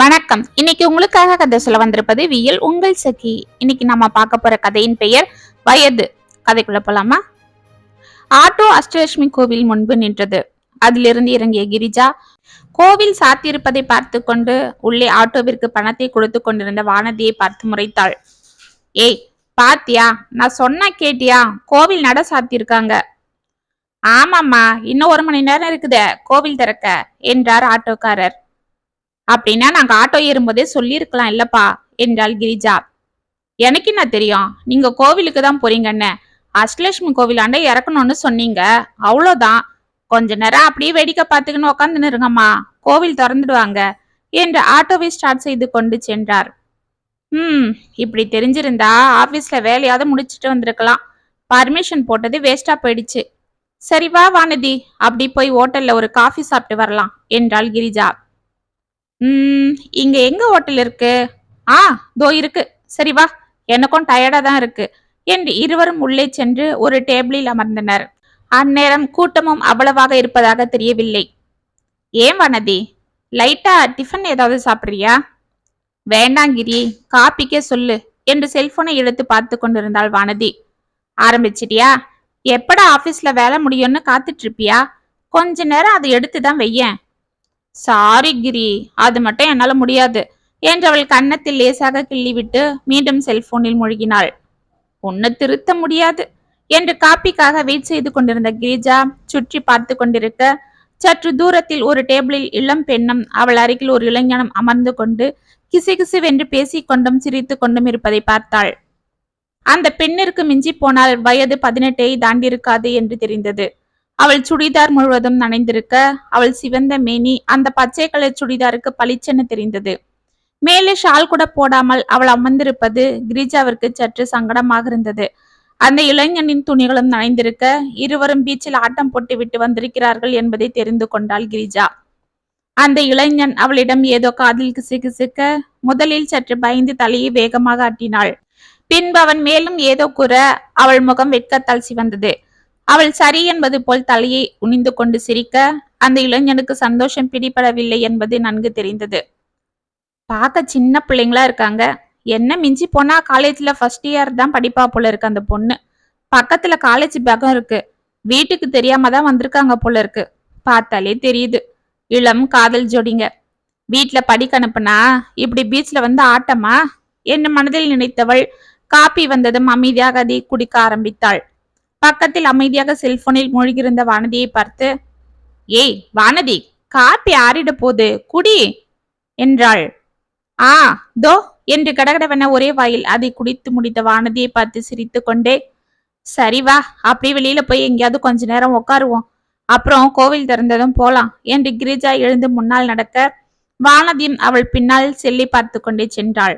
வணக்கம். இன்னைக்கு உங்களுக்காக கதை சொல்ல வந்திருப்பது வியல் உங்கள் சகி. இன்னைக்கு நம்ம பார்க்க போற கதையின் பெயர் வயது. கதைக்குள்ள போலாமா? ஆட்டோ அஷ்டலட்சுமி கோவில் முன்பு நின்றது. அதிலிருந்து இறங்கிய கிரிஜா கோவில் சாத்தியிருப்பதை பார்த்து கொண்டு உள்ளே ஆட்டோவிற்கு பணத்தை கொடுத்து கொண்டிருந்த வானதியை பார்த்து முறைத்தாள். ஏய் பாத்தியா? நான் சொன்ன கேட்டியா? கோவில் நட சாத்தியிருக்காங்க. ஆமாம்மா இன்னும் ஒரு மணி நேரம் இருக்குதே கோவில் திறக்க என்றார் ஆட்டோக்காரர். அப்படின்னா நாங்க ஆட்டோ ஏறும்போதே சொல்லியிருக்கலாம் இல்லப்பா என்றாள் கிரிஜா. எனக்கு என்ன தெரியும்? நீங்க கோவிலுக்கு தான் போறீங்கன்னு. அஷ்டலட்சுமி கோவிலாண்ட இறக்கணும்னு சொன்னீங்க. அவ்வளோதான். கொஞ்ச நேரம் அப்படியே வேடிக்கை பார்த்துக்கின்னு உக்காந்து இருங்கம்மா. கோவில் திறந்துடுவாங்க என்று ஆட்டோவை ஸ்டார்ட் செய்து கொண்டு சென்றார். ம் இப்படி தெரிஞ்சிருந்தா ஆஃபீஸில் வேலையாவது முடிச்சுட்டு வந்திருக்கலாம். பர்மிஷன் போட்டது வேஸ்டா போயிடுச்சு. சரி வா வானதி அப்படி போய் ஹோட்டல்ல ஒரு காஃபி சாப்பிட்டு வரலாம் என்றாள் கிரிஜா. ம் இங்க எங்க ஹோட்டல் இருக்கு? ஆ தோ இருக்கு. சரி வா. எனக்கும் டயர்டா தான் இருக்கு. என்று இருவரும் உள்ளே சென்று ஒரு டேபிளில் அமர்ந்தனர். அந்நேரம் கூட்டமும் அவ்வளவாக இருப்பதாக தெரியவில்லை. ஏன் வனதி? லைட்டா டிஃபன் ஏதாவது சாப்பிட்றியா? வேண்டாங்கிரி காப்பிக்கே சொல்லு என்று செல்போனை எடுத்து பார்த்து கொண்டிருந்தாள் வானதி. ஆரம்பிச்சிட்டியா? எப்படா ஆபீஸ்ல வேலை முடியும்னு காத்துட்டு இருப்பியா? கொஞ்ச நேரம் அதை எடுத்து தான் வையேன். சாரி கிரி. அது மட்டும் என்னால முடியாது. என்று அவள் கன்னத்தில் லேசாக கிள்ளிவிட்டு மீண்டும் செல்போனில் மூழ்கினாள். உன்னை திருத்த முடியாது. என்று காப்பிக்காக வெயிட் செய்து கொண்டிருந்த கிரிஜா சுற்றி பார்த்து கொண்டிருக்க சற்று தூரத்தில் ஒரு டேபிளில் இளம் பெண்ணும் அவள் அருகில் ஒரு இளைஞனும் அமர்ந்து கொண்டு கிசுகிசுவென்று பேசிக் கொண்டும் சிரித்து கொண்டும் இருப்பதை பார்த்தாள். அந்த பெண்ணிற்கு மிஞ்சி போனால் வயது பதினெட்டை தாண்டியிருக்காது என்று தெரிந்தது. அவள் சுடிதார் முழுவதும் நனைந்திருக்க அவள் சிவந்த மேனி அந்த பச்சை கலர் சுடிதாருக்கு பளிச்சென தெரிந்தது. மேலே ஷால் கூட போடாமல் அவள் அமர்ந்திருப்பது கிரிஜாவிற்கு சற்று சங்கடமாக இருந்தது. அந்த இளைஞனின் துணிகளும் நனைந்திருக்க இருவரும் பீச்சில் ஆட்டம் போட்டு விட்டு வந்திருக்கிறார்கள் என்பதை தெரிந்து கொண்டாள் கிரிஜா. அந்த இளைஞன் அவளிடம் ஏதோ காதில் கிசுகிசுக்க முதலில் சற்று பயந்து தலையை வேகமாக ஆட்டினாள் பின்பு அவன் மேலும் ஏதோ கூற அவள் முகம் வெட்கத்தால் சிவந்தது. அவள் சரி என்பது போல் தலையை உணிந்து கொண்டு சிரிக்க அந்த இளைஞனுக்கு சந்தோஷம் பிடிபடவில்லை என்பது நன்கு தெரிந்தது. பார்க்க சின்ன பிள்ளைங்களா இருக்காங்க. என்ன மிஞ்சி போனா காலேஜ்ல ஃபர்ஸ்ட் இயர் தான் படிப்பா போல இருக்கு அந்த பொண்ணு. பக்கத்துல காலேஜ் பேகம் இருக்கு. வீட்டுக்கு தெரியாம தான் வந்திருக்காங்க போல இருக்கு. பார்த்தாலே தெரியுது. இளம் காதல் ஜோடிங்க. வீட்டுல படிக்க அனுப்புனா இப்படி பீச்ல வந்து ஆட்டமா என்ன மனதில் நினைத்தவள் காப்பி வந்ததும் அமைதியாக அதை குடிக்க ஆரம்பித்தாள். பக்கத்தில் அமைதியாக செல்போனில் மூழ்கியிருந்த வானதியை பார்த்து ஏய் வானதி காப்பி ஆறிட போது குடி என்றாள். ஆ தோ என்று கடகடவென ஒரே வாயில் அதை குடித்து முடித்த வானதியை பார்த்து சிரித்து கொண்டே சரி வா அப்படியே வெளியில போய் எங்கேயாவது கொஞ்ச நேரம் உட்காருவோம் அப்புறம் கோவில் திறந்ததும் போலாம் என்று கிரிஜா எழுந்து முன்னால் நடக்க வானதியும் அவள் பின்னால் செல்லி பார்த்து கொண்டே சென்றாள்.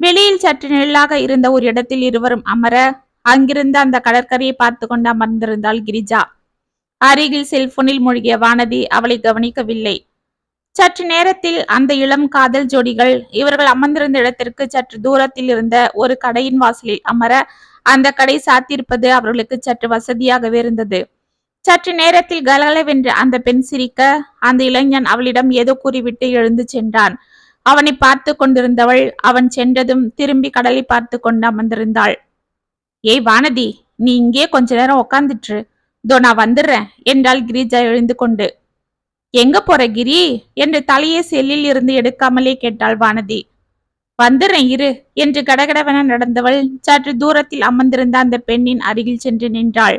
வெளியில் சற்று நிழலாக இருந்த ஒரு இடத்தில் இருவரும் அமர அங்கிருந்து அந்த கடற்கரையை பார்த்து கொண்டு அமர்ந்திருந்தாள் கிரிஜா. அருகில் செல்போனில் மூழ்கிய வானதி அவளை கவனிக்கவில்லை. சற்று நேரத்தில் அந்த இளம் காதல் ஜோடிகள் இவர்கள் அமர்ந்திருந்த இடத்திற்கு சற்று தூரத்தில் இருந்த ஒரு கடையின் வாசலில் அமர அந்த கடை சாத்தியிருப்பது அவர்களுக்கு சற்று வசதியாகவே இருந்தது. சற்று நேரத்தில் கலகலவென்று அந்த பெண் சிரிக்க அந்த இளைஞன் அவளிடம் ஏதோ கூறிவிட்டு எழுந்து சென்றான். அவனை பார்த்து கொண்டிருந்தவள் அவன் சென்றதும் திரும்பி கடலை பார்த்து கொண்டு அமர்ந்திருந்தாள். ஏய் வானதி நீ இங்கே கொஞ்ச நேரம் உக்காந்துட்டு தோ நான் வந்துடுறேன் என்றாள் கிரிஜா எழுந்து கொண்டு. எங்க போற கிரி? என்று தலையை செல்லில் இருந்து எடுக்காமலே கேட்டாள் வானதி. வந்துடுறேன் இரு என்று கடகடவென நடந்தவள் சற்று தூரத்தில் அமர்ந்திருந்த அந்த பெண்ணின் அருகில் சென்று நின்றாள்.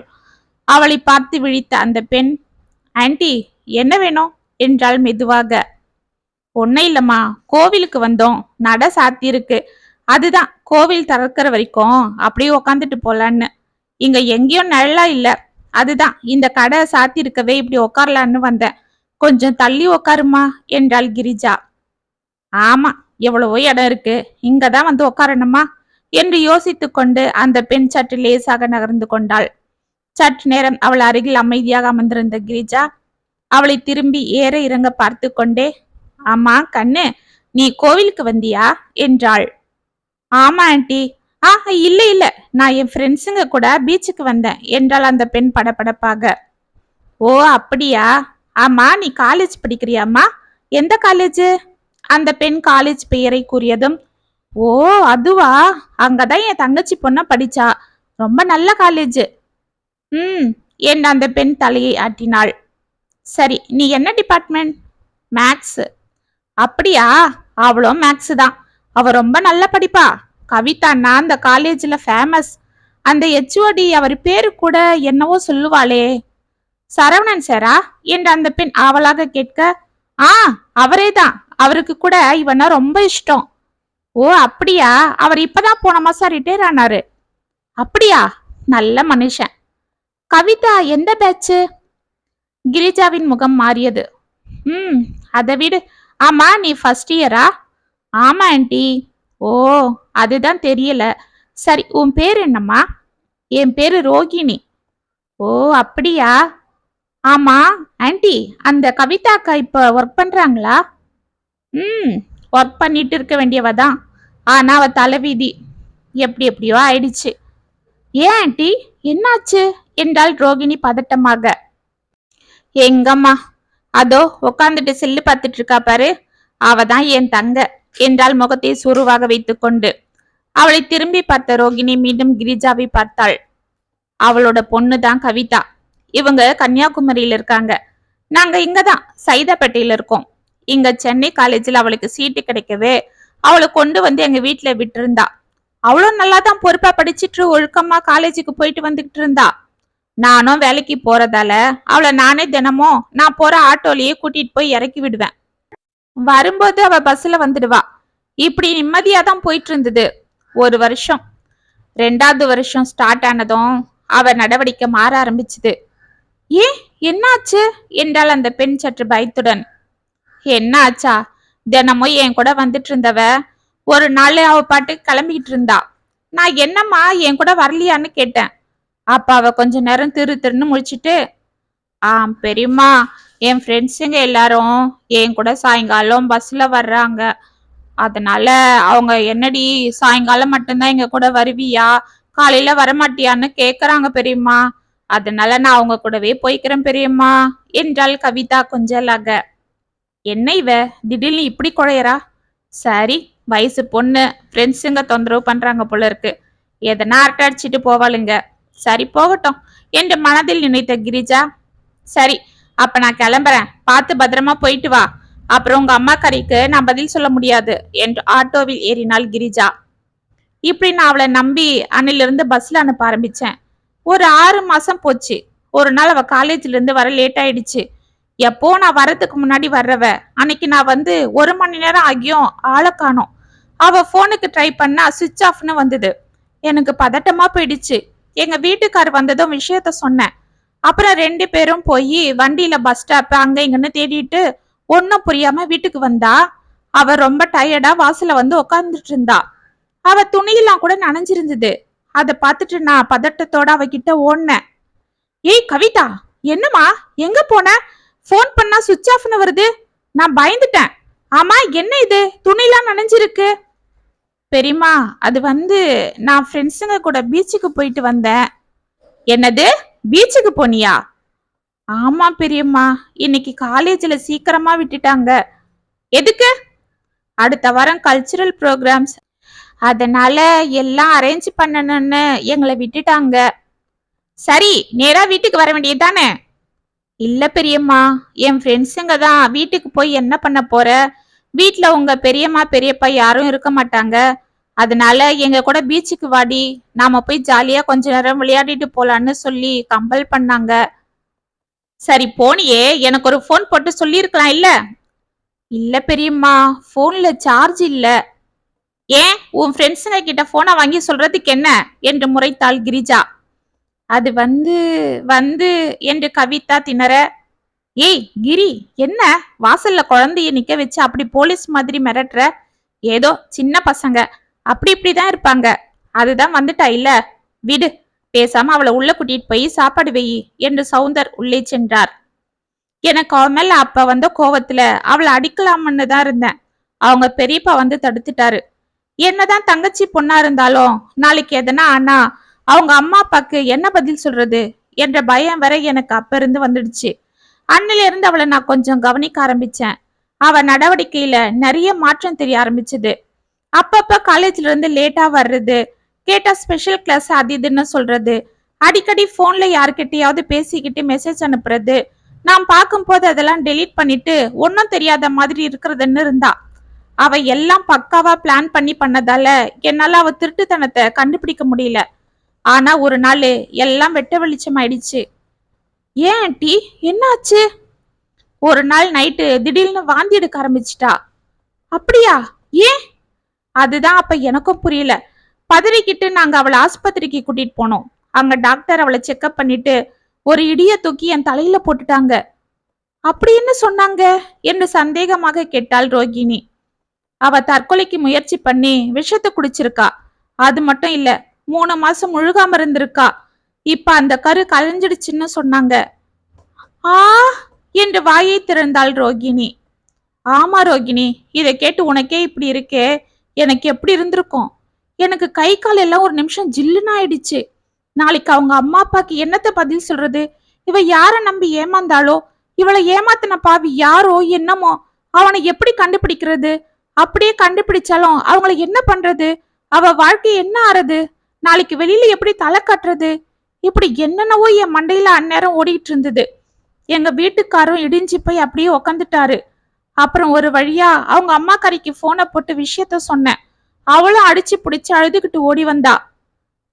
அவளை பார்த்து விழித்த அந்த பெண் ஆன்ட்டி என்ன வேணும்? என்றாள் மெதுவாக. ஒன்னும் இல்லம்மா கோவிலுக்கு வந்தோம். நட சாத்தியிருக்கு. அதுதான் கோவில் திறக்கிற வரைக்கும் அப்படியே உக்காந்துட்டு போலான்னு. இங்க எங்கேயும் நல்லா இல்ல. அதுதான் இந்த கடை சாத்தி இருக்கவே இப்படி உக்காரலான்னு வந்தேன். கொஞ்சம் தள்ளி உக்காருமா? என்றாள் கிரிஜா. ஆமா எவ்வளவோ இடம் இருக்கு. இங்கதான் வந்து உக்காரணுமா? என்று யோசித்து கொண்டு அந்த பெண் சற்று லேசாக நகர்ந்து கொண்டாள். சற்று நேரம் அவள் அருகில் அமைதியாக அமர்ந்திருந்த கிரிஜா அவளை திரும்பி ஏற இறங்க பார்த்து கொண்டே அம்மா கண்ணு நீ கோவிலுக்கு வந்தியா? என்றாள். ஆமா ஆண்டி. ஆ இல்ல இல்ல. நான் என் ஃப்ரெண்ட்ஸுங்க கூட பீச்சுக்கு வந்தேன். என்றாள் அந்த பெண் படபடப்பாக. ஓ அப்படியா? ஆமா நீ காலேஜ் படிக்கிறியாம்மா? எந்த காலேஜ் அந்த பெண் காலேஜ் பெயரை கூறியதும் ஓ அதுவா? அங்கதான் என் தங்கச்சி பொண்ண படிச்சா. ரொம்ப நல்ல காலேஜ் ம் என் அந்த பெண் தலையை ஆட்டினாள். சரி நீ என்ன டிபார்ட்மெண்ட் மேக்ஸ் அப்படியா? அவளும் மேக்ஸ் தான். அவ ரொம்ப நல்லா படிப்பா. கவிதான்னா அந்த காலேஜ்ல ஃபேமஸ் அந்த ஹெச்ஓடி அவர் பேரு கூட என்னவோ சொல்லுவாளே. சரவணன் சாரா என்று அந்த பெண் ஆவலாக கேட்க ஆ அவரே தான் அவருக்கு கூட இவனா ரொம்ப இஷ்டம். ஓ அப்படியா? அவர் இப்பதான் போன மாசம் ரிட்டையர் ஆனாரு அப்படியா? நல்ல மனுஷன். கவிதா எந்த பேட்ச் கிரிஜாவின் முகம் மாறியது. ம் அதை விடு. ஆமா நீ ஃபர்ஸ்ட் இயரா ஆமா ஆண்டி. ஓ அதுதான் தெரியல. சரி உன் பேர் என்னம்மா? என் பேரு ரோகிணி. ஓ அப்படியா? ஆமா ஆண்டி அந்த கவிதா அக்கா இப்ப ஒர்க் பண்றாங்களா? ம் ஒர்க் பண்ணிட்டு இருக்க வேண்டியவ தான் ஆனா அவ தலைவிதி. எப்படி எப்படியோ ஆயிடுச்சு. ஏன் ஆண்டி? என்னாச்சு? என்றாள் ரோகிணி பதட்டமாக. எங்கம்மா? அதோ உக்காந்துட்டு செல்லு பார்த்துட்டு இருக்கா பாரு. அவ தான் என் தங்க. என்றாள் முகத்தை சுருவாக வைத்துக்கொண்டு. அவளை திரும்பி பார்த்த ரோகிணி மீண்டும் கிரிஜாவை பார்த்தாள். அவளோட பொண்ணு தான் கவிதா. இவங்க கன்னியாகுமரியில இருக்காங்க. நாங்க இங்கதான் சைதாப்பேட்டையில இருக்கோம். இங்க சென்னை காலேஜில் அவளுக்கு சீட்டு கிடைக்கவே அவளை கொண்டு வந்து எங்க வீட்டுல விட்டுருந்தா. அவளும் நல்லா தான் பொறுப்பா படிச்சிட்டு ஒழுக்கமா காலேஜுக்கு போயிட்டு வந்துகிட்டு இருந்தா. நானும் வேலைக்கு போறதால அவளை நானே தினமும் நான் போற ஆட்டோலயே கூட்டிட்டு போய் இறக்கி விடுவேன். வரும்போது அவ பஸ்ல வந்துடுவா. இப்படி நிம்மதியா தான் போயிட்டு இருந்தது ஒரு வருஷம். ரெண்டாவது வருஷம் ஸ்டார்ட் ஆனதும் அவ நடவடிக்கை மாற ஆரம்பிச்சுது. ஏ என்னாச்சு? என்றால் அந்த பெண் சற்று பயத்துடன். என்ன ஆச்சா தினமும் என் கூட வந்துட்டு இருந்தவ ஒரு நாள் அவ பாட்டுக்கு கிளம்பிக்கிட்டு இருந்தா நான் என்னம்மா என் கூட வரலையான்னு கேட்டேன். அப்ப அவ கொஞ்ச நேரம் திரு திருன்னு முழிச்சிட்டு ஆ பெரியம்மா. என் ஃப்ரெண்ட்ஸுங்க எல்லாரும் என் கூட சாயங்காலம் பஸ்ல வர்றாங்க. அதனால அவங்க என்னடி சாயங்காலம் மட்டும்தான் எங்க கூட வருவியா? காலையில வரமாட்டியான்னு கேக்குறாங்க பெரியம்மா. அதனால நான் அவங்க கூடவே போய்க்கிறேன் பெரியம்மா என்றாள் கவிதா கொஞ்சலாக. என்ன இவ? திடீர்னு இப்படி குழையறா? சரி வயசு பொண்ணு ஃப்ரெண்ட்ஸுங்க தொந்தரவு பண்றாங்க போல இருக்கு. எதனா அரட்டை அடிச்சிட்டு போவாளுங்க. சரி போகட்டும் என்று மனதில் நினைத்த கிரிஜா. சரி அப்ப நான் கிளம்புறேன். பார்த்து பத்திரமா போயிட்டு வா. அப்புறம் உங்க அம்மா கறிக்கு நான் பதில் சொல்ல முடியாது. என்று ஆட்டோவில் ஏறினாள் கிரிஜா. இப்படி நான் அவளை நம்பி அன்னிலிருந்து பஸ்ல அனுப்ப ஆரம்பிச்சேன். ஒரு ஆறு மாசம் போச்சு. ஒரு நாள் அவ காலேஜ்ல இருந்து வர லேட் ஆயிடுச்சு. எப்போ நான் வரதுக்கு முன்னாடி வர்றவ? அன்னைக்கு நான் வந்து ஒரு மணி நேரம் ஆகியும் ஆளை காணோம். அவ போனுக்கு ட்ரை பண்ணா சுவிட்ச் ஆஃப்னு வந்தது. எனக்கு பதட்டமா போயிடுச்சு. எங்க வீட்டுக்கார் வந்ததும் விஷயத்த சொன்னேன். அப்புறம் ரெண்டு பேரும் போய் வண்டியில பஸ் ஸ்டாப் அங்க இங்கன்னு தேடிட்டு ஒன்னும் புரியாம வீட்டுக்கு வந்தா. அவ ரொம்ப டயர்டா வாசல்ல வந்து உக்காந்துட்டு இருந்தா. அவ துணியெல்லாம் கூட நனைஞ்சிருந்தது. அதை பார்த்துட்டு நான் பதட்டத்தோட அவகிட்ட ஓடினேன். ஏய் கவிதா என்னம்மா? எங்க போன? ஃபோன் பண்ணா சுவிட்ச் ஆஃப்னு வருது. நான் பயந்துட்டேன். ஆமா என்ன இது? துணிலாம் நனைஞ்சிருக்கு. பெரியம்மா அது வந்து நான் ஃப்ரெண்ட்ஸுங்க கூட பீச்சுக்கு போயிட்டு வந்தேன். என்னது? பீச்சுக்கு போனியா? ஆமா பெரியம்மா இன்னைக்கு காலேஜ்ல சீக்கிரமா விட்டுட்டாங்க. எதுக்கு? அடுத்த வாரம் கல்ச்சுரல் ப்ரோக்ராம்ஸ் அதனால எல்லாம் அரேஞ்ச் பண்ணணும்னு எங்களை விட்டுட்டாங்க. சரி நேரா வீட்டுக்கு வர வேண்டியது தானே இல்ல பெரியம்மா என் ஃப்ரெண்ட்ஸுங்க தான் வீட்டுக்கு போய் என்ன பண்ண போற? வீட்டில் உங்க பெரியம்மா பெரியப்பா யாரும் இருக்க மாட்டாங்க. அதனால எங்க கூட பீச்சுக்கு வாடி. நாம போய் ஜாலியா கொஞ்ச நேரம் விளையாடிட்டு போலான்னு சொல்லி கம்பல் பண்ணாங்க. சரி போனியே. எனக்கு ஒரு ஃபோன் போட்டு சொல்லியிருக்கலாம் இல்ல? இல்ல பெரியம்மா ஃபோன்ல சார்ஜ் இல்ல. ஏன்? உன் ஃப்ரெண்ட்ஸுங்க கிட்ட போனை வாங்கி சொல்றதுக்கு என்ன? என்று முறைத்தாள் கிரிஜா. அது வந்து வந்து என்று கவிதா திணற. ஏய் கிரி என்ன? வாசல்ல குழந்தைய நிக்க வச்சு அப்படி போலீஸ் மாதிரி மிரட்டுற? ஏதோ சின்ன பசங்க. அப்படி இப்படிதான் இருப்பாங்க. அதுதான் வந்துட்டா இல்ல விடு பேசாம அவளை உள்ள கூட்டிட்டு போய் சாப்பாடு வெயி என்று சவுந்தர் உள்ளே சென்றார். எனக்கு அவன் மேல அப்ப வந்த கோவத்துல அவளை அடிக்கலாம்னு தான் இருந்தேன். அவங்க பெரியப்பா வந்து தடுத்துட்டாரு. என்னதான் தங்கச்சி பொண்ணா இருந்தாலும் நாளைக்கு எதனா ஆனா அவங்க அம்மா அப்பாக்கு என்ன பதில் சொல்றது? என்ற பயம் வரை எனக்கு அப்ப இருந்து வந்துடுச்சு. அண்ணில இருந்து அவளை நான் கொஞ்சம் கவனிக்க ஆரம்பிச்சேன். அவ நடவடிக்கையில நிறைய மாற்றம் தெரிய ஆரம்பிச்சது. அப்பப்ப காலேஜ்ல இருந்து லேட்டா வர்றது கேட்டா ஸ்பெஷல் கிளாஸ் அது இதுன்னு சொல்றது அடிக்கடி போன்ல யார்கிட்டயாவது பேசிக்கிட்டு மெசேஜ் அனுப்புறது நான் பார்க்கும்போது அதெல்லாம் டெலீட் பண்ணிட்டு ஒன்றும் தெரியாத மாதிரி இருக்கிறதுன்னு இருந்தா அவ எல்லாம் பக்காவா பிளான் பண்ணி பண்ணதால என்னால அவ திருட்டுத்தனத்தை கண்டுபிடிக்க முடியல. ஆனா ஒரு நாள் எல்லாம் வெட்ட வெளிச்சம் ஆயிடுச்சு. ஏன் ஆண்டி என்னாச்சு? ஒரு நாள் நைட்டு திடீர்னு வாந்தி எடுக்க ஆரம்பிச்சிட்டா. அப்படியா? ஏன்? அதுதான் அப்ப எனக்கும் புரியல. பதறிக்கிட்டு நாங்க அவளை ஆஸ்பத்திரிக்கு கூட்டிட்டு போனோம். அங்க டாக்டர் அவளை செக்அப் பண்ணிட்டு ஒரு இடிய தூக்கி என் தலையில போட்டுட்டாங்க. அப்படி என்ன சொன்னாங்க? என்று சந்தேகமாக கேட்டாள் ரோகிணி. அவ தற்கொலைக்கு முயற்சி பண்ணி விஷத்தை குடிச்சிருக்கா. அது மட்டும் இல்ல மூணு மாசம் முழுகாம இருந்திருக்கா. இப்ப அந்த கரு கலைஞ்சிடுச்சுன்னு சொன்னாங்க. ஆ? என்று வாயை திறந்தாள் ரோகிணி. ஆமா ரோகிணி இதை கேட்டு உனக்கே இப்படி இருக்கே. எனக்கு எப்படி இருந்திருக்கும்? எனக்கு கை கால் எல்லாம் ஒரு நிமிஷம் ஜில்லுன்னு ஆயிடுச்சு. நாளைக்கு அவங்க அம்மா அப்பாக்கு என்னத்த பதில் சொல்றது? இவ யார நம்பி ஏமாந்தாளோ? இவளை ஏமாத்தின பாவி யாரோ என்னமோ? அவனை எப்படி கண்டுபிடிக்கிறது? அப்படியே கண்டுபிடிச்சாலும் அவங்கள என்ன பண்றது? அவ வாழ்க்கை என்ன ஆறது? நாளைக்கு வெளியில எப்படி தலை கட்டுறது? இப்படி என்னென்னவோ என் மண்டையில அந்நேரம் ஓடிட்டு இருந்தது. எங்க வீட்டுக்காரும் இடிஞ்சு போய் அப்படியே உக்காந்துட்டாரு. அப்புறம் ஒரு வழியா அவங்க அம்மா கறிக்கு போனை போட்டு விஷயத்த சொன்னேன். அவளும் அடிச்சு பிடிச்சு அழுதுகிட்டு ஓடி வந்தா.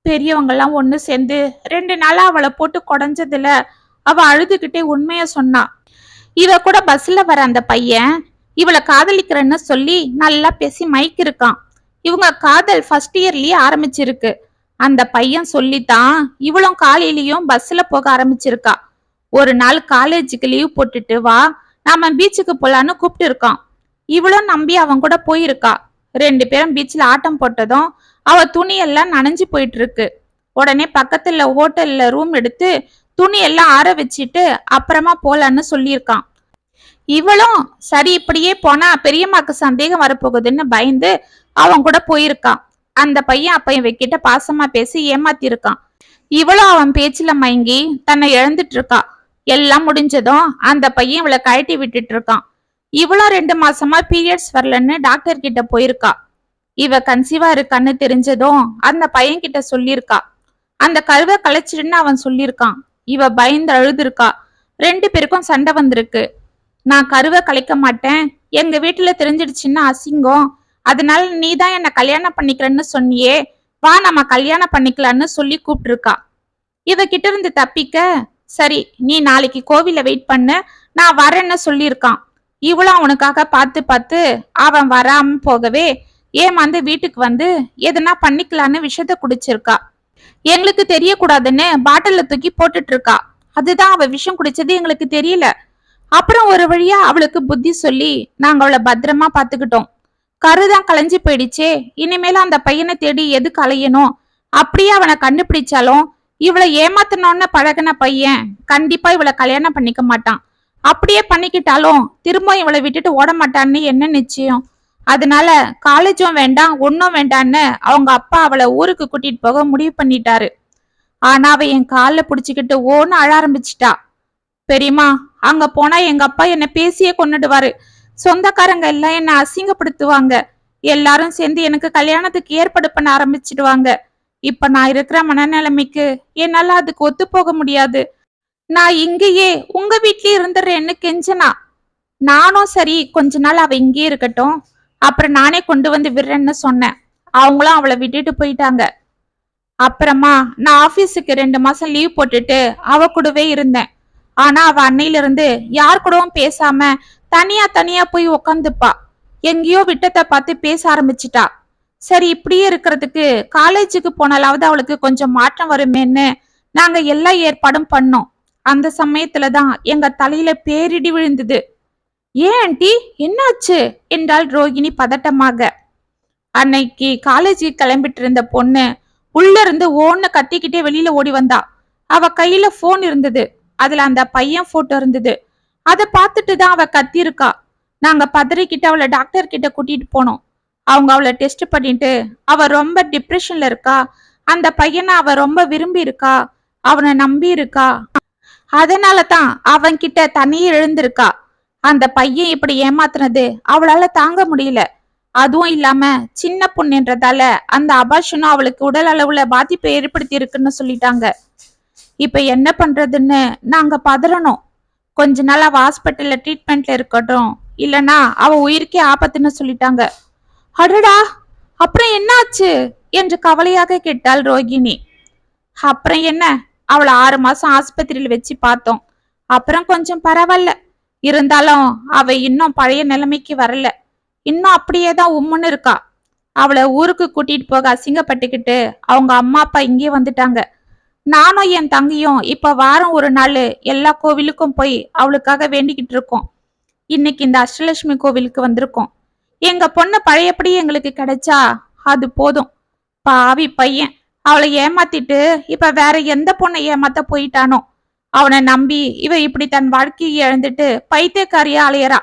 பெரியவங்கெல்லாம் ஒன்று சேர்ந்து ரெண்டு நாளா அவளை போட்டு குடஞ்சதுல அவ அழுதுகிட்டே உண்மைய சொன்னா. இவ கூட பஸ்ல வர அந்த பையன் இவளை காதலிக்கிறேன்னு சொல்லி நல்லா பேசி மைக் இருக்கான். இவங்க காதல் ஃபர்ஸ்ட் இயர்லயே ஆரம்பிச்சிருக்கு. அந்த பையன் சொல்லித்தான் இவளும் காலையிலயும் பஸ்ல போக ஆரம்பிச்சிருக்கா. ஒரு நாள் காலேஜுக்கு லீவ் போட்டுட்டு வா. நாம பீச்சுக்கு போலான்னு கூப்பிட்டு இருக்கான் இவளும் நம்பி அவன் கூட போயிருக்கா. ரெண்டு பேரும் பீச்சில் ஆட்டம் போட்டதும் அவ துணியெல்லாம் நனைஞ்சு போயிட்டு இருக்கு உடனே பக்கத்துல ஹோட்டல்ல ரூம் எடுத்து துணி எல்லாம் ஆற வச்சிட்டு அப்புறமா போலான்னு சொல்லியிருக்கான். இவளும் சரி இப்படியே போனா பெரியம்மாக்கு சந்தேகம் வரப்போகுதுன்னு பயந்து அவன் கூட போயிருக்கான். அந்த பையன் அப்ப இவகிட்ட பாசமா பேசி ஏமாத்திருக்கான். இவளும் அவன் பேச்சுல மயங்கி தன்னை இழந்துட்டு இருக்கா எல்லாம் முடிஞ்சதும் அந்த பையன் இவளை கழட்டி விட்டுட்டு இருக்கான். இவளும் ரெண்டு மாசமா பீரியட்ஸ் வரலன்னு டாக்டர் கிட்ட போயிருக்கா. இவ கன்சீவா இருக்கான்னு தெரிஞ்சதும் அந்த பையன் கிட்ட சொல்லியிருக்கா. அந்த கருவை கலைச்சிடுன்னு அவன் சொல்லியிருக்கான். இவ பயந்து அழுதுருக்கா. ரெண்டு பேருக்கும் சண்டை வந்திருக்கு. நான் கருவை கலைக்க மாட்டேன். எங்க வீட்டுல தெரிஞ்சிடுச்சுன்னா அசிங்கம். அதனால நீ தான் என்ன கல்யாணம் பண்ணிக்கலன்னு சொன்னியே. வா நம்ம கல்யாணம் பண்ணிக்கலான்னு சொல்லி கூப்பிட்டுருக்கா. இவ கிட்ட இருந்து தப்பிக்க சரி நீ நாளைக்கு கோவில வெயிட் பண்ணு. நான் வரேன்னு சொல்லியிருக்கான். இவளும் அவனுக்காக பார்த்து பார்த்து அவன் வராம போகவே ஏமாந்து வீட்டுக்கு வந்து எதுனா பண்ணிக்கலான்னு விஷயத்த குடிச்சிருக்கா. எங்களுக்கு தெரியக்கூடாதுன்னு பாட்டில தூக்கி போட்டுட்டு இருக்கா அதுதான் அவ விஷம் குடிச்சது எங்களுக்கு தெரியல. அப்புறம் ஒரு வழியா அவளுக்கு புத்தி சொல்லி நாங்க அவளை பத்திரமா பாத்துக்கிட்டோம் கருதான் கலைஞ்சு போயிடுச்சே. இனிமேல அந்த பையனை தேடி எதுக்கு அலையணும்? அப்படியே அவனை கண்டுபிடிச்சாலும் இவளை ஏமாத்தணும்னு பழகின பையன் கண்டிப்பா இவளை கல்யாணம் பண்ணிக்க மாட்டான். அப்படியே பண்ணிக்கிட்டாலும் திரும்ப இவளை விட்டுட்டு ஓட மாட்டான்னு என்ன நிச்சயம்? அதனால காலேஜும் வேண்டாம் ஒன்றும் வேண்டான்னு அவங்க அப்பா அவளை ஊருக்கு கூட்டிட்டு போக முடிவு பண்ணிட்டாரு. ஆனா அவ என் காலில் பிடிச்சிக்கிட்டு ஓன்னு அழ ஆரம்பிச்சிட்டா. பெரியம்மா அங்க போனா எங்க அப்பா என்ன பேசியே கொண்டுடுவாரு சொந்தக்காரங்க எல்லாம் என்ன அசிங்கப்படுத்துவாங்க. எல்லாரும் சேர்ந்து எனக்கு கல்யாணத்துக்கு ஏற்பாடு பண்ண ஆரம்பிச்சிடுவாங்க. இப்ப நான் இருக்கிற மனநிலைமைக்கு என்னால அதுக்கு ஒத்து போக முடியாது. நான் இங்கேயே உங்க வீட்லயே இருந்துடுறேன்னு கெஞ்சனா நானும் சரி கொஞ்ச நாள் அவ இங்கேயே இருக்கட்டும். அப்புறம் நானே கொண்டு வந்து விடுறேன்னு சொன்னேன். அவங்களும் அவளை விட்டுட்டு போயிட்டாங்க. அப்புறமா நான் ஆபீஸுக்கு ரெண்டு மாசம் லீவ் போட்டுட்டு அவ கூடவே இருந்தேன். ஆனா அவ அன்னையில இருந்து யார் கூடவும் பேசாம தனியா தனியா போய் உக்காந்துப்பா. எங்கேயோ விட்டத்தை பார்த்து பேச ஆரம்பிச்சிட்டா. சரி இப்படியே இருக்கிறதுக்கு காலேஜுக்கு போனாலாவது அவளுக்கு கொஞ்சம் மாற்றம் வருமேன்னு நாங்க எல்லா ஏற்பாடும் பண்ணோம். அந்த சமயத்துல தான் எங்க தலையில பேரிடி விழுந்தது. ஏன் ஆண்டி என்னாச்சு? என்றாள் ரோகிணி பதட்டமாக. அன்னைக்கு காலேஜுக்கு கிளம்பிட்டு இருந்த பொண்ணு உள்ள இருந்து ஓன்னு கத்திக்கிட்டே வெளியில ஓடி வந்தா. அவ கையில போன் இருந்தது. அதுல அந்த பையன் போட்டோ இருந்தது. அதை பார்த்துட்டு தான் அவ கத்திருக்கா நாங்க பதறிக்கிட்டு அவளை டாக்டர் கிட்ட கூட்டிட்டு போனோம். அவங்க அவளை டெஸ்ட் பண்ணிட்டு அவ ரொம்ப டிப்ரெஷன்ல இருக்கா? அந்த பையனை அவ ரொம்ப விரும்பி இருக்கா? அவனை நம்பி இருக்கா? அதனால தான் அவன் கிட்ட தனியே எழுந்திருக்கா. அந்த பையன் இப்படி ஏமாத்துனது அவளால தாங்க முடியல. அதுவும் இல்லாம சின்ன பொண்ணுன்றதால அந்த அபாஷனும் அவளுக்கு உடல் அளவுல பாதிப்பை ஏற்படுத்தி இருக்குன்னு சொல்லிட்டாங்க. இப்ப என்ன பண்றதுன்னு நாங்க பதறணும். கொஞ்ச நாள் அவ ஹாஸ்பிட்டல்ல ட்ரீட்மெண்ட்ல இருக்கட்டும். இல்லனா அவ உயிருக்கே ஆபத்துன்னு சொல்லிட்டாங்க. அடடா அப்புறம் என்னாச்சு? என்று கவலையாக கேட்டாள் ரோகிணி. அப்புறம் என்ன? அவளை ஆறு மாசம் ஆஸ்பத்திரியில் வச்சு பார்த்தோம். அப்புறம் கொஞ்சம் பரவாயில்ல. இருந்தாலும் அவ இன்னும் பழைய நிலைமைக்கு வரல. இன்னும் அப்படியே தான் உம்முன்னு இருக்கா. அவளை ஊருக்கு கூட்டிட்டு போக அசிங்கப்பட்டுக்கிட்டு அவங்க அம்மா அப்பா இங்கே வந்துட்டாங்க. நானும் என் தங்கியும் இப்ப வாரம் ஒரு நாள் எல்லா கோவிலுக்கும் போய் அவளுக்காக வேண்டிக்கிட்டு இருக்கோம். இன்னைக்கு இந்த அஷ்டலட்சுமி கோவிலுக்கு வந்திருக்கோம். எங்க பொண்ணு பழையபடி எங்களுக்கு கிடைச்சா அது போதும். பாவி பையன். அவளை ஏமாத்திட்டு இப்ப வேற எந்த பொண்ணை ஏமாத்த போயிட்டானோ? அவனை நம்பி இவ இப்படி தன் வாழ்க்கையை இழந்துட்டு பைத்தியக்காரியா அலையறா.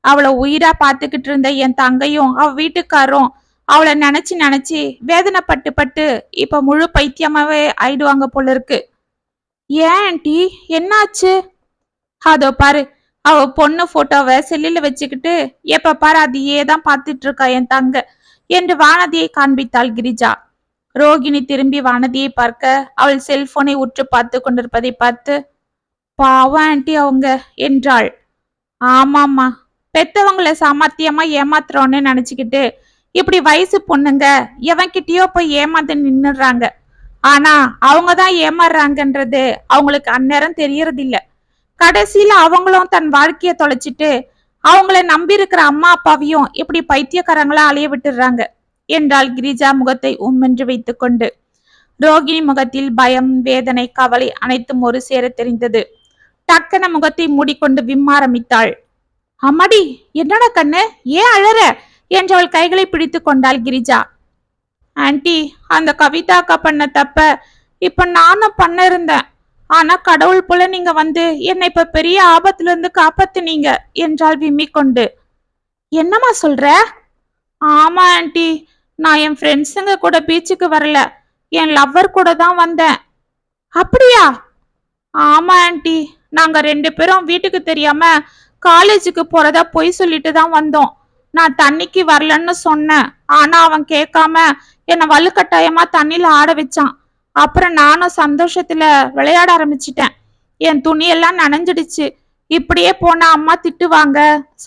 அவளை உயிரா பாத்துக்கிட்டு இருந்த என் தங்கையும் அவ வீட்டுக்காரரும் அவளை நினைச்சு நினைச்சு வேதனைப்பட்டு பட்டு இப்ப முழு பைத்தியமாவே ஆயிடுவாங்க போல இருக்கு. ஏன் ஆன்டி என்னாச்சு? அதோ பாரு அவ பொண்ணு போட்டோவை செல்லில் வச்சுக்கிட்டு எப்ப பாரு அதையே தான் பார்த்துட்டு இருக்கா என் தங்க? என்று வானதியை காண்பித்தாள் கிரிஜா. ரோகிணி திரும்பி வானதியை பார்க்க அவள் செல்போனை உற்று பார்த்து கொண்டிருப்பதை பார்த்து பாவம் ஆண்டி அவங்க என்றாள். ஆமாம்மா பெத்தவங்கள சாமர்த்தியமா ஏமாத்துறோன்னு நினைச்சுக்கிட்டு இப்படி வயசு பொண்ணுங்க எவன்கிட்டயோ போய் ஏமாந்து நின்னுடுறாங்க. ஆனா அவங்க தான் ஏமாறுறாங்கன்றது அவங்களுக்கு அந்நேரம் தெரியறதில்லை. கடைசியில அவங்களும் தன் வாழ்க்கைய தொலைச்சிட்டு அவங்கள நம்பி இருக்கிற அம்மா அப்பாவையும் இப்படி பைத்தியக்காரங்களா அலைய விட்டுடுறாங்க என்றாள் கிரிஜா முகத்தை உம்மென்று வைத்துக்கொண்டு. ரோகிணி முகத்தில் பயம் வேதனை கவலை அனைத்தும் ஒரு சேர தெரிந்தது. டக்கன முகத்தை மூடிக்கொண்டு விம்ம ஆரம்பித்தாள். அம்மாடி என்னடா கண்ணு? ஏன் அழற? என்றவள் கைகளை பிடித்து கொண்டாள் கிரிஜா. ஆன்டி அந்த கவிதா அக்கா பண்ண தப்ப இப்ப நானும் பண்ண இருந்தேன். ஆனா கடவுள் போல நீங்க வந்து என்னை இப்ப பெரிய ஆபத்துல இருந்து காப்பாத்துனீங்க என்றாள் விம்மி கொண்டு. என்னம்மா சொல்ற? ஆமா ஆன்ட்டி நான் என் ஃப்ரெண்ட்ஸுங்க கூட பீச்சுக்கு வரல. என் லவ்வர் கூட தான் வந்தேன். அப்படியா? ஆமா ஆன்ட்டி நாங்க ரெண்டு பேரும் வீட்டுக்கு தெரியாம காலேஜுக்கு போறதா பொய் சொல்லிட்டு தான் வந்தோம். நான் தண்ணிக்கு வரலன்னு சொன்னேன். ஆனா அவன் கேட்காம என்னை வலுக்கட்டாயமா தண்ணியில ஆட வச்சான். அப்புறம் நானும் சந்தோஷத்துல விளையாட ஆரம்பிச்சிட்டேன். என் துணியெல்லாம் நனைஞ்சிடுச்சு. இப்படியே போனா அம்மா திட்டுவாங்க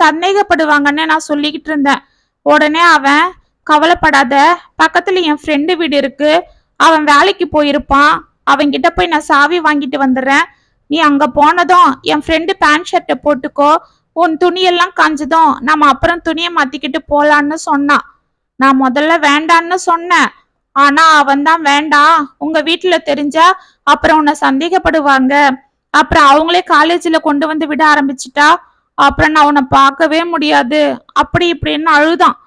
சந்தேகப்படுவாங்கன்னு நான் சொல்லிக்கிட்டு இருந்தேன். உடனே அவன் கவலைப்படாத பக்கத்துல என் ஃப்ரெண்டு வீடு இருக்கு. அவன் வேலைக்கு போயிருப்பான். அவன்கிட்ட போய் நான் சாவி வாங்கிட்டு வந்துடுறேன். நீ அங்க போனதும் என் ஃப்ரெண்டு பேண்ட் ஷர்ட்டை போட்டுக்கோ. உன் துணியெல்லாம் காஞ்சதும் நம்ம அப்புறம் துணியை மாத்திக்கிட்டு போலான்னு சொன்னான். நான் முதல்ல வேண்டான்னு சொன்னேன். ஆனா அவன் தான் வேண்டாம் உங்க வீட்டுல தெரிஞ்சா அப்புறம் உன்னை சந்தேகப்படுவாங்க. அப்புறம் அவங்களே காலேஜ்ல கொண்டு வந்து விட ஆரம்பிச்சிட்டா அப்புறம் நான் உன்னை பார்க்கவே முடியாது. அப்படி இப்படின்னு அழுதான்.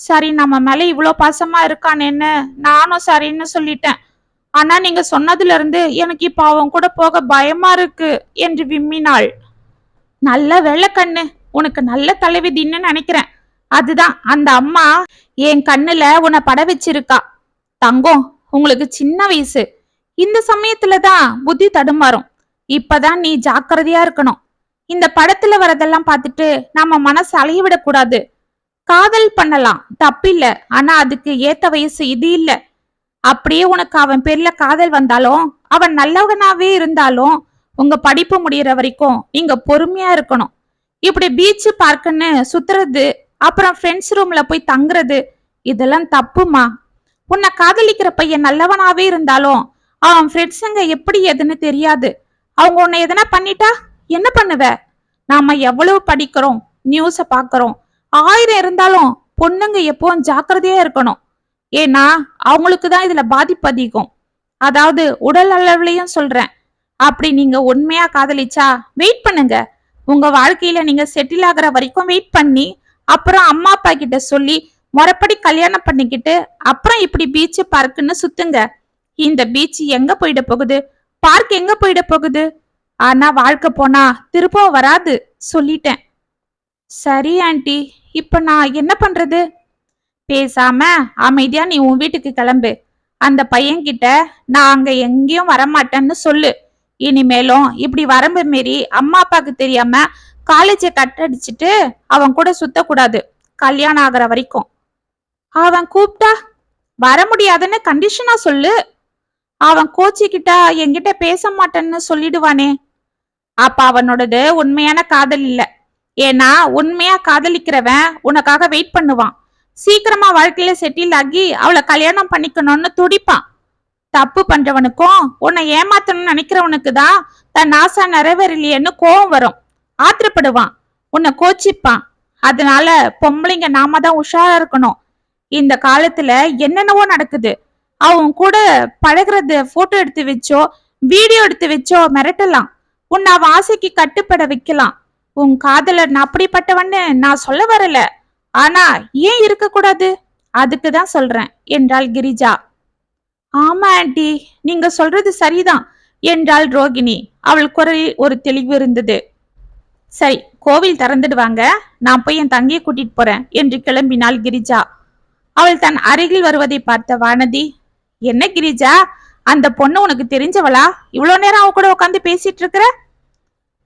சரி நம்ம மேல இவ்வளோ பாசமா இருக்கானேன்னு நானும் சரின்னு சொல்லிட்டேன். ஆனா நீங்க சொன்னதுல இருந்து எனக்கு இப்ப அவன் கூட போக பயமா இருக்கு என்று விம்மினாள். நல்ல வெள்ளக்கண்ணு உனக்கு நல்ல தலைவிதின்னு நினைக்கிறேன். அதுதான் அந்த அம்மா என் கண்ணுல உன்னை பட வச்சிருக்கா. தங்கம் உங்களுக்கு சின்ன வயசு. இந்த சமயத்துல தான் புத்தி தடுமாறும். இப்பதான் நீ ஜாக்கிரதையா இருக்கணும். இந்த படத்துல வரதெல்லாம் பார்த்துட்டு நம்ம மனசு அலைய கூடாது காதல் பண்ணலாம் தப்பில்ல. ஆனா அதுக்கு ஏத்த வயசு இது இல்ல. அப்படியே உனக்கு அவன் பேர்ல காதல் வந்தாலும் அவன் நல்லவனாவே இருந்தாலும் உங்க படிப்பு முடியற வரைக்கும் நீங்க பொறுமையா இருக்கணும். இப்படி பீச் பார்க்குன்னு சுத்துறது அப்புறம் ஃப்ரெண்ட்ஸ் ரூம்ல போய் தங்குறது இதெல்லாம் தப்புமா? உன்னை காதலிக்கிற பையன் நல்லவனாவே இருந்தாலும் அவன் ஃப்ரெண்ட்ஸுங்க எப்படி எதுன்னு தெரியாது. அவங்க உன்னை எதனா பண்ணிட்டா? என்ன பண்ணுவ? நாம எவ்வளவு படிக்கிறோம் நியூஸை பார்க்குறோம் ஆயிரம் இருந்தாலும் பொண்ணுங்க எப்பவும் ஜாக்கிரதையா இருக்கணும். ஏன்னா அவங்களுக்கு தான் இதுல பாதிப்பு அதிகம். அதாவது உடல் அளவுலயும் சொல்றேன். அப்படி நீங்க உண்மையா காதலிச்சா வெயிட் பண்ணுங்க. உங்க வாழ்க்கையில நீங்க செட்டில் ஆகிற வரைக்கும் வெயிட் பண்ணி அப்புறம் அம்மா அப்பா கிட்ட சொல்லி முறைப்படி கல்யாணம் பண்ணிக்கிட்டு அப்புறம் இப்படி பீச் பார்க்குன்னு சுத்துங்க. இந்த பீச் எங்க போயிட போகுது? பார்க் எங்க போயிட போகுது? ஆனா வாழ்க்கை போனா திருப்பம் வராது சொல்லிட்டேன். சரி ஆண்டி. இப்ப நான் என்ன பண்றது? பேசாம அமைதியா நீ உன் வீட்டுக்கு கிளம்பு. அந்த பையன்கிட்ட நான் அங்க எங்கேயும் வரமாட்டேன்னு சொல்லு. இனிமேலும் இப்படி வரம்பு மீறி அம்மா அப்பாக்கு தெரியாம காலேஜை கட்டடிச்சிட்டு அவன் கூட சுத்தக்கூடாது. கல்யாணம் ஆகிற வரைக்கும். அவன் கூப்பிட்டா வர முடியாதுன்னு கண்டிஷனா சொல்லு. அவன் கோச்சிக்கிட்டா என்கிட்ட பேச மாட்டேன்னு சொல்லிடுவானே. அப்ப அவனோடது உண்மையான காதல் இல்ல. ஏன்னா உண்மையா காதலிக்கிறவன் உனக்காக வெயிட் பண்ணுவான். சீக்கிரமா வாழ்க்கையில செட்டில் ஆகி அவளை கல்யாணம் பண்ணிக்கணும்னு துடிப்பான். தப்பு பண்றவனுக்கும் உன்னை ஏமாத்தணும்னு நினைக்கிறவனுக்கு தான் தன் ஆசை நிறைவேறலையேன்னு கோவம் வரும். ஆத்திரப்படுவான். உன்னை கோச்சிப்பான். அதனால பொம்பளைங்க நாம தான் உஷாரா இருக்கணும். இந்த காலத்துல என்னென்னவோ நடக்குது. அவன் கூட பழகுறத போட்டோ எடுத்து வச்சோ வீடியோ எடுத்து வச்சோ மிரட்டலாம். உன்னை அவன் ஆசைக்கு கட்டுப்பட வைக்கலாம். உன் காதலர் நான் அப்படிப்பட்டவன்னு நான் சொல்ல வரல. ஆனா ஏன் இருக்க கூடாது அதுக்கு தான் சொல்றேன் என்றாள் கிரிஜா. ஆமா ஆண்டி நீங்க சொல்றது சரிதான் என்றாள் ரோகிணி. அவள் குரலில் ஒரு தெளிவு இருந்தது. சரி கோவில் திறந்துடுவாங்க. நான் போய் என் தங்கையை கூட்டிட்டு போறேன் என்று கிளம்பினாள் கிரிஜா. அவள் தன் அருகில் வருவதை பார்த்த வானதி என்ன கிரிஜா அந்த பொண்ணு உனக்கு தெரிஞ்சவளா? இவ்வளோ நேரம் அவ கூட உட்காந்து பேசிட்டு இருக்கிற?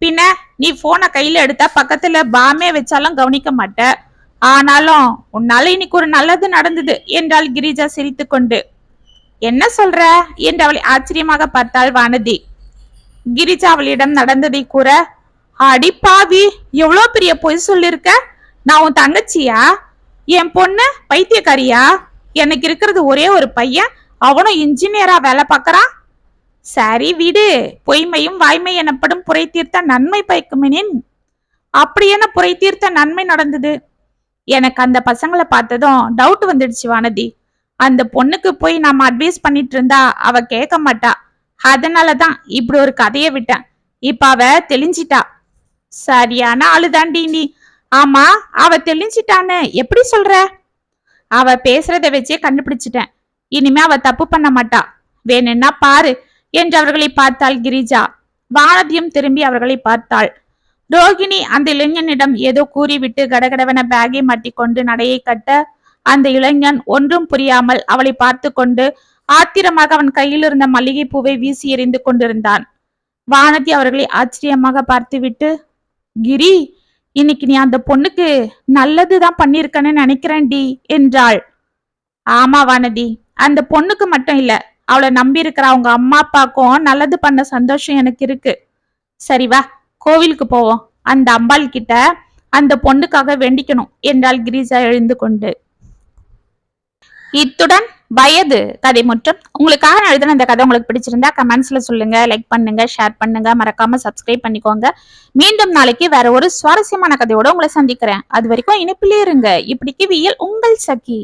பின்ன நீ போனை கையில எடுத்தா பக்கத்துல பாமே வச்சாலும் கவனிக்க மாட்ட. ஆனாலும் உன்னால இன்னைக்கு ஒரு நல்லது நடந்தது என்றாள் கிரிஜா சிரித்து கொண்டு என்ன சொல்ற? என்று அவளை ஆச்சரியமாக பார்த்தாள் வானதி. கிரிஜா அவளிடம் நடந்ததை கூற அடி பாவி எவ்வளோ பெரிய பொய் சொல்லிருக்க? நான் உன் தங்கச்சியா? என் பொண்ணு பைத்தியக்காரியா? எனக்கு இருக்கிறது ஒரே ஒரு பையன். அவனும் இன்ஜினியரா வேலை பார்க்கறான் சரி விடு. பொய்மையும் வாய்மை எனப்படும் புரை தீர்த்த நன்மை பயக்குமெனின். அப்படி என்ன புரை தீர்த்த நன்மை நடந்தது? எனக்கு அந்த பசங்களை பார்த்ததும் டவுட் வந்துடுச்சு வானதி. அந்த பொண்ணுக்கு போய் நாம அட்வைஸ் பண்ணிட்டு இருந்தா அவ கேட்க மாட்டா. அதனாலதான் இப்படி ஒரு கதையை விட்டேன். இப்ப அவ தெளிஞ்சிட்டா. சரியான ஆளுதாண்டி நீ. ஆமா அவ தெளிஞ்சிட்டான்னு எப்படி சொல்ற? அவ பேசுறத வச்சே கண்டுபிடிச்சிட்டேன். இனிமே அவ தப்பு பண்ண மாட்டா. வேணும்னா பாரு என்று அவர்களை பார்த்தாள் கிரிஜா. வானதியும் திரும்பி அவர்களை பார்த்தாள். ரோகிணி அந்த இளைஞனிடம் ஏதோ கூறிவிட்டு கடகடவென பேகை மாட்டிக்கொண்டு நடையை கட்ட அந்த இளைஞன் ஒன்றும் புரியாமல் அவளை பார்த்து கொண்டு ஆத்திரமாக அவன் கையில் இருந்த மல்லிகை பூவை வீசி எறிந்து கொண்டிருந்தான். வானதி அவர்களை ஆச்சரியமாக பார்த்துவிட்டு கிரி இன்னைக்கு நீ அந்த பொண்ணுக்கு நல்லதுதான் பண்ணிருக்கன்னு நினைக்கிறேன்டி என்றாள். ஆமா வானதி அந்த பொண்ணுக்கு மட்டும் இல்ல அவளை நம்பி இருக்கிற அவங்க அம்மா அப்பாக்கும் நல்லது பண்ண சந்தோஷம் எனக்கு இருக்கு. சரி வா கோவிலுக்கு போவோம். அந்த அம்பாள் கிட்ட அந்த பொண்ணுக்காக வேண்டிக்கணும் என்றாள் கிரிஜா எழுந்து கொண்டு. இத்துடன் வயது கதை மற்றும் உங்களுக்காக நான் எழுதின இந்த கதை உங்களுக்கு பிடிச்சிருந்தா கமெண்ட்ஸ்ல சொல்லுங்க லைக் பண்ணுங்க ஷேர் பண்ணுங்க. மறக்காம சப்ஸ்கிரைப் பண்ணிக்கோங்க. மீண்டும் நாளைக்கு வேற ஒரு சுவாரஸ்யமான கதையோட உங்களை சந்திக்கிறேன். அது வரைக்கும் இனிப்பிலே இருங்க. இப்படிக்கு வியல் உங்கள் சகி.